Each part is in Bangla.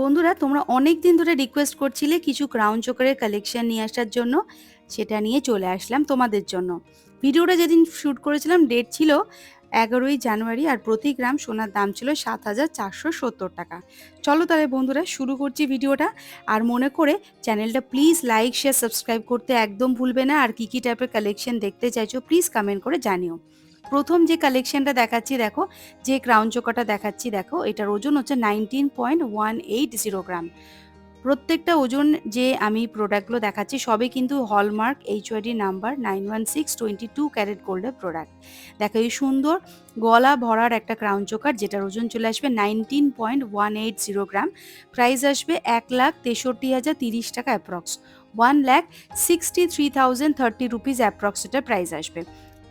বন্ধুরা, তোমরা অনেক দিন ধরে রিকোয়েস্ট করছিলে কিছু ক্রাউন চোকারের কালেকশন নিয়ে আসার জন্য। সেটা নিয়ে চলে আসলাম তোমাদের জন্য। ভিডিওটা যেদিন শ্যুট করেছিলাম ডেট ছিল এগারোই জানুয়ারি আর প্রতি গ্রাম সোনার দাম ছিল সাত হাজার চারশো সত্তর টাকা। চলো তাহলে বন্ধুরা, শুরু করছি ভিডিওটা। আর মনে করে চ্যানেলটা প্লিজ লাইক শেয়ার সাবস্ক্রাইব করতে একদম ভুলবে না। আর কী কী টাইপের কালেকশন দেখতে চাইছো প্লিজ কমেন্ট করে জানিও। প্রথম যে কালেকশনটা দেখাচ্ছি, দেখো, যে ক্রাউন চোকাটা দেখাচ্ছি, দেখো, এটার ওজন হচ্ছে nineteen point one eight gram প্রত্যেকটা ওজন যে আমি প্রোডাক্টগুলো দেখাচ্ছি, সবই কিন্তু hallmark HYD number nine one six twenty two carat গোল্ডের প্রোডাক্ট দেখো, এই সুন্দর গলা ভরার একটা ক্রাউন চোকার, যেটার ওজন চলে আসবে nineteen point one eight zero gram price আসবে এক লাখ তেষট্টি হাজার তিরিশ টাকা approx one lakh sixty three thousand thirty rupees approx price আসবে।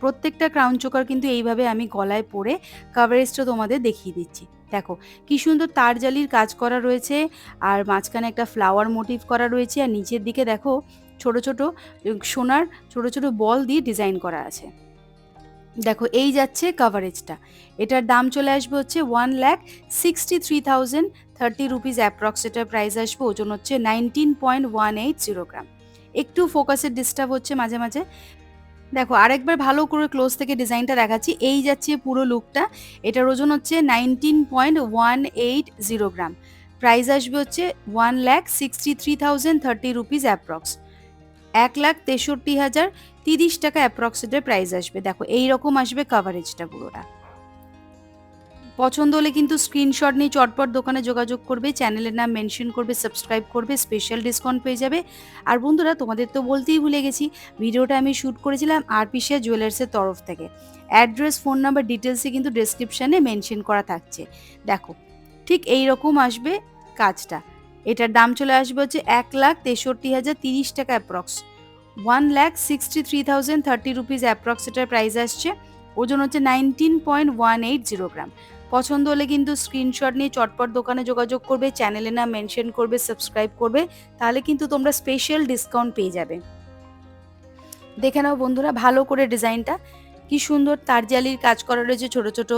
প্রত্যেকটা ক্রাউন চোকার কিন্তু এইভাবে আমি গলায় পরে কাভারেজটা তোমাদের দেখিয়ে দিচ্ছি। দেখো, কি সুন্দর তার জালির কাজ করা রয়েছে, আর মাঝখানে একটা ফ্লাওয়ার মোটিভ করা রয়েছে, আর নিচের দিকে দেখো, ছোট ছোট সোনার ছোট ছোট বল দিয়ে ডিজাইন করা আছে। দেখো, এই যাচ্ছে কাভারেজটা এটার দাম চলে আসবে হচ্ছে one lakh sixty three thousand thirty rupees approx এটার প্রাইস আসবে, ওজন হচ্ছে nineteen point one eight zero gram একটু ফোকাসের ডিস্টার্ব হচ্ছে মাঝে মাঝে। দেখো, আরেকবার ভালো করে ক্লোজ থেকে ডিজাইনটা দেখাচ্ছি। এই যাচ্ছে পুরো লুকটা এটার ওজন হচ্ছে nineteen point one eight zero gram price আসবে হচ্ছে one lakh sixty three thousand thirty rupees approx এক লাখ তেষট্টি হাজার তিরিশ টাকা অ্যাপ্রক্সিটের প্রাইস আসবে। দেখো এই রকম আসবে কাভারেজটা পুরোটা। পছন্দ হলে কিন্তু স্ক্রিনশট নিয়ে চটপট দোকানে যোগাযোগ করবে চ্যানেলের নাম মেনশন করবে সাবস্ক্রাইব করবে স্পেশাল ডিসকাউন্ট পেয়ে যাবে। আর বন্ধুরা, তোমাদের তো বলতেই ভুলে গেছি, ভিডিওটা আমি শ্যুট করেছিলাম আরপিসিয়া জুয়েলার্সের তরফ থেকে। অ্যাড্রেস ফোন নাম্বার ডিটেলসে কিন্তু ডেসক্রিপশানে মেনশন করা থাকছে। দেখো, ঠিক এই রকম আসবে কাজটা। এটার দাম চলে আসবে হচ্ছে এক লাখ তেষট্টি হাজার তিরিশ টাকা approx one lakh sixty three thousand thirty rupees approx এটার প্রাইস আসছে। ওজন হচ্ছে nineteen point one eight zero gram পছন্দ হলে কিন্তু স্ক্রিনশট নিয়ে চটপট দোকানে যোগাযোগ করবে চ্যানেলে না মেনশন করবে সাবস্ক্রাইব করবে, তাহলে কিন্তু তোমরা স্পেশাল ডিসকাউন্ট পেয়ে যাবে। দেখে নাও বন্ধুরা, ভালো করে ডিজাইনটা। কি সুন্দর তারজালির কাজ করা রয়েছে, ছোট ছোট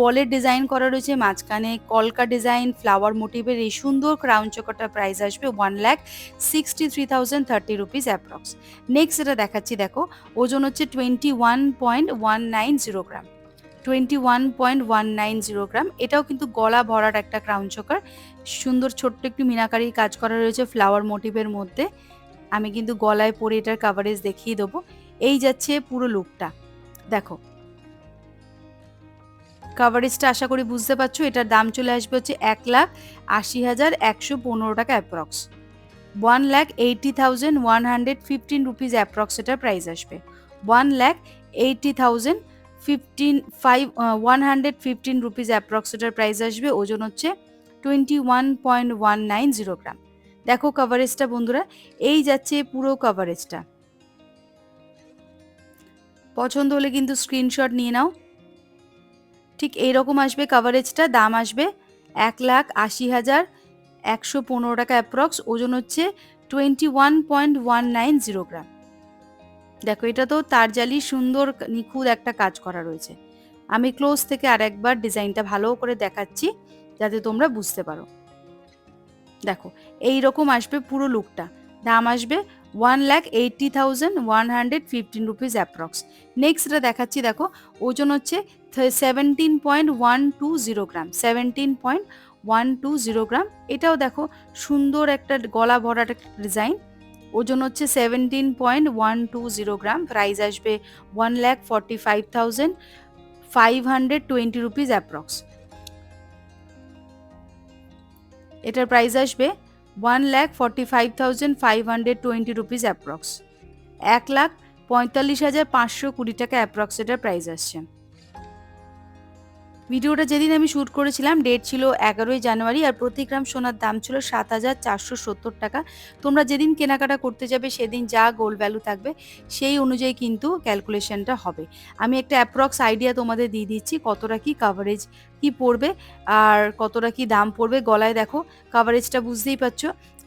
বলের ডিজাইন করা রয়েছে, মাঝখানে কলকা ডিজাইন ফ্লাওয়ার মোটিভের এই সুন্দর ক্রাউন চোকাটার প্রাইস আসবে one lakh sixty three thousand thirty rupees approx next এটা দেখাচ্ছি, দেখো, ওজন হচ্ছে twenty one point one nine zero gram twenty one point one nine zero gram. এটাও কিন্তু গলা ভরার একটা ক্রাউন চোকার সুন্দর ছোট্ট একটু মিনাকারি কাজ করা রয়েছে ফ্লাওয়ার মোটিভের মধ্যে। আমি কিন্তু গলায় পরে এটার কাভারেজ দেখিয়ে দেবো। এই যাচ্ছে পুরো লুকটা দেখো। কাভারেজটা আশা করি বুঝতে পারছ, এটার দাম চলে আসবে হচ্ছে এক লাখ আশি হাজার একশো পনেরো টাকা approx one lakh eighty thousand one hundred fifteen rupees approx এটার প্রাইস আসবে। One lakh eighty thousand fifteen five one hundred fifteen rupees অ্যাপ্রক্সিটার price আসবে। ওজন হচ্ছে twenty one point one nine zero gram দেখো কাভারেজটা বন্ধুরা, এই যাচ্ছে পুরো কাভারেজটা পছন্দ হলে কিন্তু স্ক্রিনশট নিয়ে নাও। ঠিক এইরকম আসবে কাভারেজটা দাম আসবে এক লাখ আশি হাজার একশো পনেরো টাকা অ্যাপ্রক্স ওজন হচ্ছে twenty one point one nine zero gram দেখো, এটা তো তারজালি সুন্দর নিখুঁত একটা কাজ করা রয়েছে। আমি ক্লোজ থেকে আর একবার ডিজাইনটা ভালো করে দেখাচ্ছি, যাতে তোমরা বুঝতে পারো। দেখো এই রকম আসবে পুরো লুকটা দাম আসবে one lakh eighty thousand one hundred fifteen rupees approx নেক্সটটা দেখাচ্ছি, দেখো, ওজন হচ্ছে seventeen point one two zero gram seventeen point one two zero gram এটাও দেখো, সুন্দর একটা গলা ভরার একটা ডিজাইন ওজন হচ্ছে seventeen point one two zero gram. Price আসবে one lakh forty five thousand five hundred twenty rupees approx এটার প্রাইস আসবে one lakh forty five thousand five hundred twenty rupees approx এক লাখ পঁয়তাল্লিশ হাজার পাঁচশো কুড়ি টাকা অ্যাপ্রক্স এটার প্রাইস আসছে। ভিডিওটা যেদিন আমি শ্যুট করেছিলাম, ডেট ছিল এগারোই জানুয়ারি আর প্রতি গ্রাম সোনার দাম ছিল সাত হাজার চারশো সত্তর টাকা। তোমরা যেদিন কেনাকাটা করতে যাবে, সেদিন যা গোল্ড ভ্যালু থাকবে, সেই অনুযায়ী কিন্তু ক্যালকুলেশনটা হবে। আমি একটা অ্যাপ্রক্স আইডিয়া তোমাদের দিয়ে দিচ্ছি, কতটা কি কাভারেজ কি পড়বে আর কতটা কি দাম পড়বে গলায় দেখো কাভারেজটা বুঝতেই পারছ।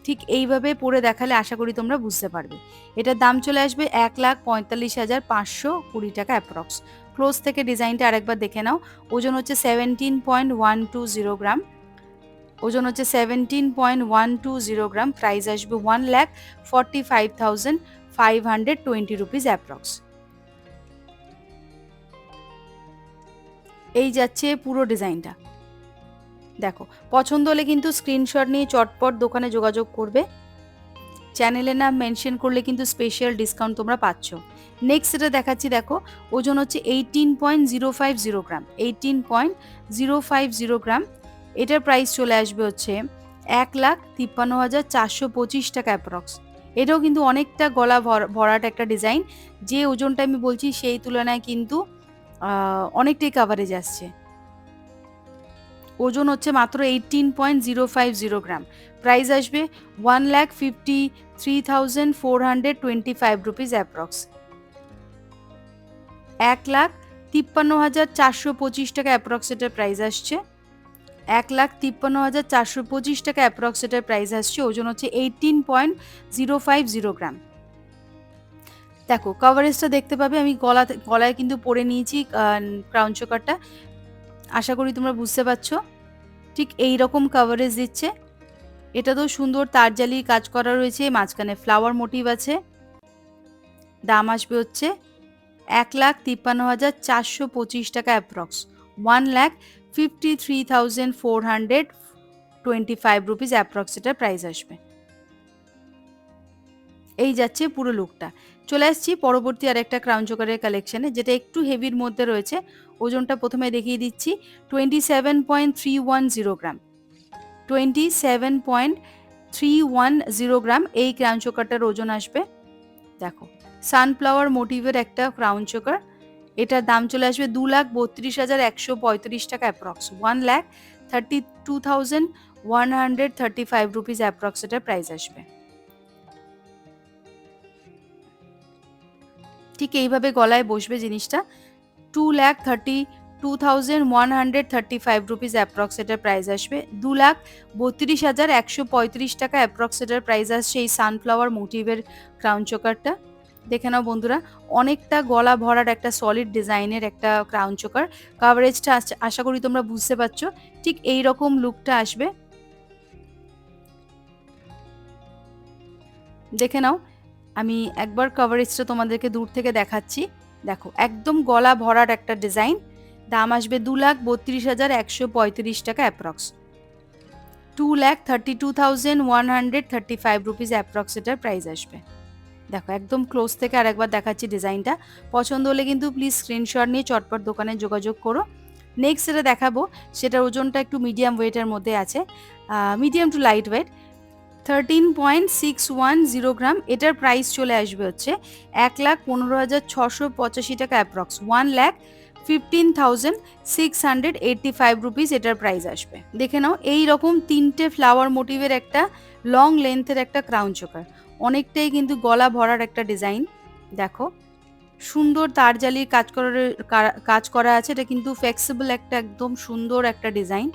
ঠিক এইভাবে পরে দেখালে আশা করি তোমরা বুঝতে পারবে। এটার দাম চলে আসবে এক লাখ পঁয়তাল্লিশ হাজার পাঁচশো কুড়ি টাকা অ্যাপ্রক্স ক্লোজ থেকে ডিজাইনটা আরেকবার দেখে নাও। ওজন হচ্ছে seventeen point one two zero gram. ওজন হচ্ছে seventeen point one two zero gram. Price আসবে one lakh forty five thousand five hundred twenty rupees approx এই যাচ্ছে পুরো ডিজাইনটা। দেখো, পছন্দ হলে কিন্তু স্ক্রিনশট নিয়ে চটপট দোকানে যোগাযোগ করবে। চ্যানেলের নাম মেনশন করলে কিন্তু স্পেশাল ডিসকাউন্ট তোমরা পাচ্ছ। নেক্সট যেটা দেখাচ্ছি, দেখো, ওজন হচ্ছে eighteen point zero five zero gram eighteen point zero five zero gram এটার প্রাইস চলে আসবে হচ্ছে এক লাখ তিপ্পান্ন হাজার চারশো পঁচিশ টাকা অ্যাপ্রক্স এটাও কিন্তু অনেকটা গলা ভরাট একটা ডিজাইন যে ওজনটা আমি বলছি, সেই তুলনায় কিন্তু অনেকটাই কাভারেজ আসছে। ওজন হচ্ছে মাত্র eighteen point zero five zero gram price আসবে one lakh fifty three thousand four hundred twenty five rupees approx এক লাখ তিপ্পান্ন হাজার চারশো পঁচিশ টাকা অ্যাপ্রক্সেটের প্রাইস আসছে। এক লাখ তিপ্পান্ন হাজার চারশো পঁচিশ টাকা অ্যাপ্রক্সেটের প্রাইস আসছে, ওজন হচ্ছে eighteen point zero five zero gram দেখো কভারেজটা দেখতে পাবে, আমি গলা গলায় কিন্তু পরে নিয়েছি ক্রাউন চোকারটা আশা করি তোমরা বুঝতে পারছ। ঠিক এই রকম কভারেজ দিচ্ছে। এটা তো সুন্দর তারজালির কাজ করা রয়েছে, মাঝখানে ফ্লাওয়ার মোটিভ আছে। দাম আসবে হচ্ছে এক লাখ তিপ্পান্ন হাজার চারশো পঁচিশ টাকা approx one lakh fifty three thousand four hundred twenty five rupees approx এটার প্রাইস আসবে। এই যাচ্ছে পুরো লুকটা চলে আসছি পরবর্তী আর একটা ক্রাউন চোকারের কালেকশানে যেটা একটু হেভির মধ্যে রয়েছে। ওজনটা প্রথমে দেখিয়ে দিচ্ছি twenty seven point three one zero gram twenty seven point three one zero gram এই ক্রাউন চোকারটার ওজন আসবে। দেখো সানফ্লাওয়ার মোটিভের একটা ক্রাউন চোকার এটার দাম চলে আসবে দু লাখ বত্রিশ হাজার একশো পঁয়ত্রিশ টাকা approx one lakh thirty two thousand one hundred thirty five rupees approx এটার প্রাইস আসবে। ঠিক এইভাবে গলায় বসবে জিনিসটা। Two lakh thirty two thousand one hundred thirty five rupees approx এটার প্রাইস আসবে। দু লাখ বত্রিশ হাজার একশো পঁয়ত্রিশ টাকা অ্যাপ্রক্স এটার প্রাইস আসছে এই সানফ্লাওয়ার মোটিভের ক্রাউন চোকারটা দেখে নাও বন্ধুরা, অনেকটা গলা ভরার একটা সলিড ডিজাইনের একটা ক্রাউন চোকার কাভারেজটা আশা করি তোমরা বুঝতে পারছ, ঠিক এই রকম লুকটা আসবে। দেখে নাও, আমি একবার কাভারেজটা তোমাদেরকে দূর থেকে দেখাচ্ছি। দেখো, একদম গলা ভরার একটা ডিজাইন দাম আসবে দু লাখ বত্রিশ হাজার একশো পঁয়ত্রিশ টাকা approx. Two lakh thirty two thousand one hundred thirty five rupees approx এটার প্রাইস আসবে। দেখো, একদম ক্লোজ থেকে আরেকবার দেখাচ্ছি ডিজাইনটা। পছন্দ হলে কিন্তু প্লিজ স্ক্রিনশট নিয়ে চটপট দোকানে যোগাযোগ করো। নেক্সট যেটা দেখাবো, সেটার ওজনটা একটু মিডিয়াম ওয়েটের মধ্যে আছে। Medium to light weight thirteen point six one zero gram এটার প্রাইস চলে আসবে হচ্ছে এক লাখ পনেরো হাজার ছশো পঁচাশি টাকা approx. One lakh fifteen thousand six hundred eighty five rupees এটার প্রাইস আসবে। দেখে নাও, এই রকম তিনটে ফ্লাওয়ার মোটিভের একটা লং লেন্থের একটা ক্রাউন চোকার অনেকটাই কিন্তু গলা ভরার একটা ডিজাইন দেখো, সুন্দর তার জালির কাজ করার কাজ করা আছে। এটা কিন্তু ফ্লেক্সিবল একটা, একদম সুন্দর একটা ডিজাইন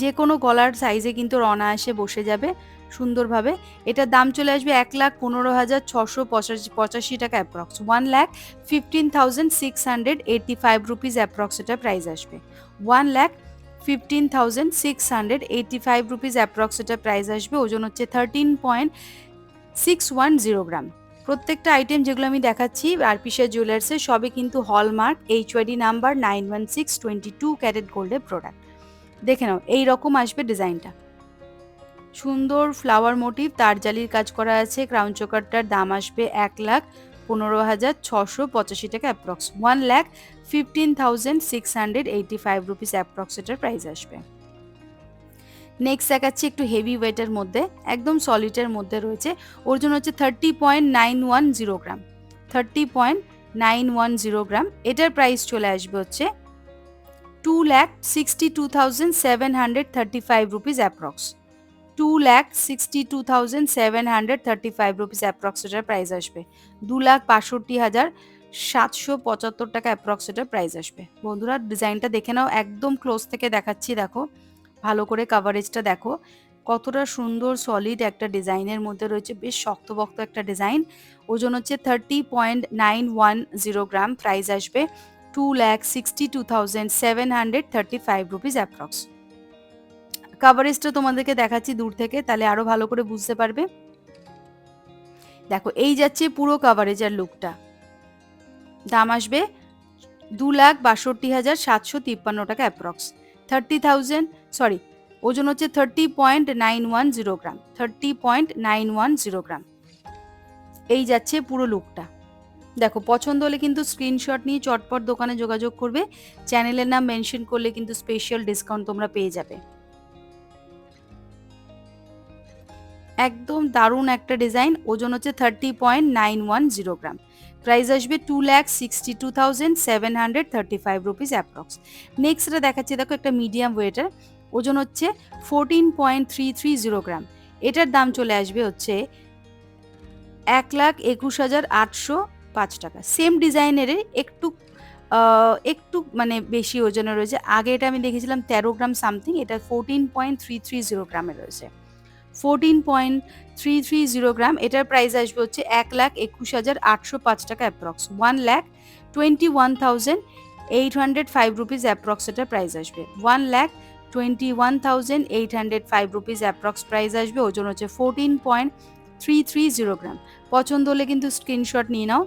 যে কোনো গলার সাইজে কিন্তু অনায়াসে বসে যাবে। সুন্দরভাবে। এটার দাম চলে আসবে এক লাখ পনেরো হাজার ছশো পঁচাশি পঁচাশি টাকা approx one lakh fifteen thousand six hundred eighty five rupees approx এটা প্রাইস আসবে। One lakh fifteen thousand six hundred eighty five rupees approx এটা প্রাইস আসবে, ওজন হচ্ছে thirteen point six one zero gram প্রত্যেকটা আইটেম যেগুলো আমি দেখাচ্ছি আরপিসা জুয়েলার্সের সবই কিন্তু hallmark H YD number nine one six twenty two carat গোল্ডের প্রোডাক্ট দেখে নাও এই রকম আসবে ডিজাইনটা সুন্দর ফ্লাওয়ার মোটিভ তারজালির কাজ করা আছে। ক্রাউন চোকারটার দাম আসবে এক লাখ পনেরো হাজার ছশো পঁচাশি টাকা approx one lakh fifteen thousand six hundred eighty five rupees approx এটার প্রাইস আসবে। নেক্সট দেখাচ্ছি একটু হেভি ওয়েটের মধ্যে, একদম সলিডের মধ্যে রয়েছে। ওর জন্য হচ্ছে thirty point nine one zero gram thirty point nine one zero gram এটার প্রাইস চলে আসবে হচ্ছে two lakh sixty two thousand seven hundred thirty five rupees approx two lakh sixty two thousand seven hundred thirty five rupees approx এটার প্রাইস আসবে। দু লাখ বাষট্টি হাজার সাতশো পঁচাত্তর টাকা অ্যাপ্রক্স এটার প্রাইস আসবে। বন্ধুরা, ডিজাইনটা দেখে নাও, একদম ক্লোজ থেকে দেখাচ্ছি, দেখো। ভালো করে কাভারেজটা দেখো। কতটা সুন্দর সলিড একটা ডিজাইনের মধ্যে রয়েছে, বেশ শক্তবক্ত একটা ডিজাইন। ওজন হচ্ছে thirty point nine one zero gram price আসবে two lakh sixty two thousand seven hundred thirty five rupees approx কাভারেজটা তোমাদেরকে দেখাচ্ছি দূর থেকে, তাহলে আরও ভালো করে বুঝতে পারবে। দেখো, এই যাচ্ছে পুরো কাভারেজের লুকটা দাম আসবে দু লাখ বাষট্টি হাজার সাতশো তিপ্পান্ন টাকা অ্যাপ্রক্স থার্টি থাউজেন্ড সরি ওজন হচ্ছে thirty point nine one zero gram thirty point nine one zero gram এই যাচ্ছে পুরো লুকটা দেখো, পছন্দ হলে কিন্তু স্ক্রিনশট নিয়ে চটপট দোকানে যোগাযোগ করবে। চ্যানেলের নাম মেনশন করলে কিন্তু স্পেশাল ডিসকাউন্ট তোমরা পেয়ে যাবে। একদম দারুণ একটা ডিজাইন, ওজন হচ্ছে thirty point nine one zero gram. Price আসবে two lakh sixty two thousand seven hundred thirty five rupees approx নেক্সটটা দেখাচ্ছি, দেখো একটা মিডিয়াম ওয়েটার ওজন হচ্ছে fourteen point three three zero gram. এটার দাম চলে আসবে হচ্ছে এক লাখ একুশ হাজার আটশো পাঁচ টাকা। সেম ডিজাইনের একটু একটু মানে বেশি ওজনে রয়েছে। আগে এটা আমি দেখেছিলাম তেরো গ্রাম সামথিং এটা fourteen point three three zero গ্রামে রয়েছে। Fourteen point three three zero gram এটার প্রাইস আসবে হচ্ছে এক লাখ একুশ হাজার আটশো পাঁচ টাকা approx one lakh twenty one thousand eight hundred five rupees approx এটার প্রাইস আসবে। One lakh twenty one thousand eight hundred five rupees approx price আসবে, ওজন হচ্ছে fourteen point three three zero gram পছন্দ হলে কিন্তু স্ক্রিনশট নিয়ে নাও।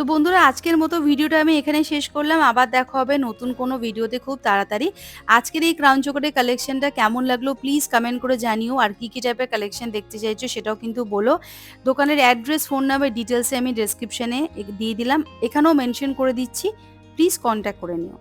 তো বন্ধুরা, আজকের মতো ভিডিওটা আমি এখানে শেষ করলাম। আবার দেখা হবে নতুন কোনো ভিডিওতে খুব তাড়াতাড়ি। আজকের এই ক্রাউন চকোটের কালেকশনটা কেমন লাগল প্লিজ কমেন্ট করে জানিও। আর কী কী টাইপের কালেকশন দেখতে চাইছো সেটাও কিন্তু বলো। দোকানের অ্যাড্রেস ফোন নাম্বার ডিটেলসে আমি ডেসক্রিপশনে দিয়ে দিলাম। এখানেও মেনশন করে দিচ্ছি। প্লিজ কন্ট্যাক্ট করে নিও।